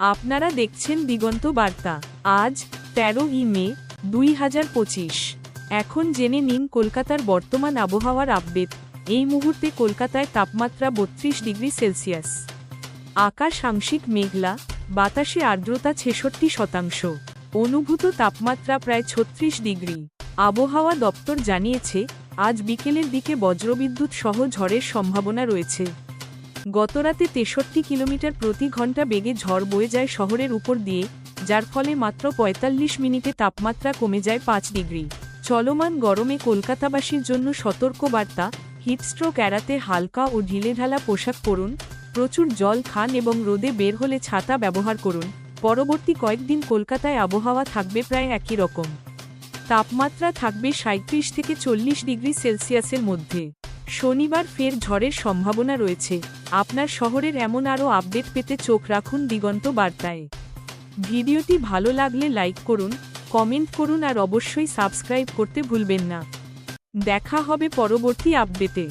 আপনারা দেখছেন দিগন্ত বার্তা। আজ তেরো ই মে, দুই হাজার পঁচিশ। এখন জেনে নিন কলকাতার বর্তমান আবহাওয়ার আপডেট। এই মুহূর্তে কলকাতায় তাপমাত্রা বত্রিশ ডিগ্রি সেলসিয়াস। আকাশ আংশিক মেঘলা, বাতাসে আর্দ্রতা ছেষট্টি শতাংশ। অনুভূত তাপমাত্রা প্রায় ছত্রিশ ডিগ্রি। আবহাওয়া দপ্তর জানিয়েছে, আজ বিকেলের দিকে বজ্রবিদ্যুৎ সহ ঝড়ের সম্ভাবনা রয়েছে। গতরাতে তেষট্টি কিলোমিটার প্রতি ঘণ্টা বেগে ঝড় বয়ে যায় শহরের উপর দিয়ে, যার ফলে মাত্র ৪৫ মিনিটে তাপমাত্রা কমে যায় পাঁচ ডিগ্রি। চলমান গরমে কলকাতাবাসীর জন্য সতর্ক বার্তা হিটস্ট্রোক এড়াতে হালকা ও ঢিলেঢালা পোশাক পরুন, প্রচুর জল খান এবং রোদে বের হলে ছাতা ব্যবহার করুন। পরবর্তী কয়েকদিন কলকাতায় আবহাওয়া থাকবে প্রায় একই রকম। তাপমাত্রা থাকবে সাঁত্রিশ থেকে চল্লিশ ডিগ্রি সেলসিয়াসের মধ্যে। শনিবার ফের ঝড়ের সম্ভাবনা রয়েছে। আপনার শহরের এমন আরও আপডেট পেতে চোখ রাখুন দিগন্ত বার্তায়। ভিডিওটি ভালো লাগলে লাইক করুন, কমেন্ট করুন আর অবশ্যই সাবস্ক্রাইব করতে ভুলবেন না। দেখা হবে পরবর্তী আপডেটে।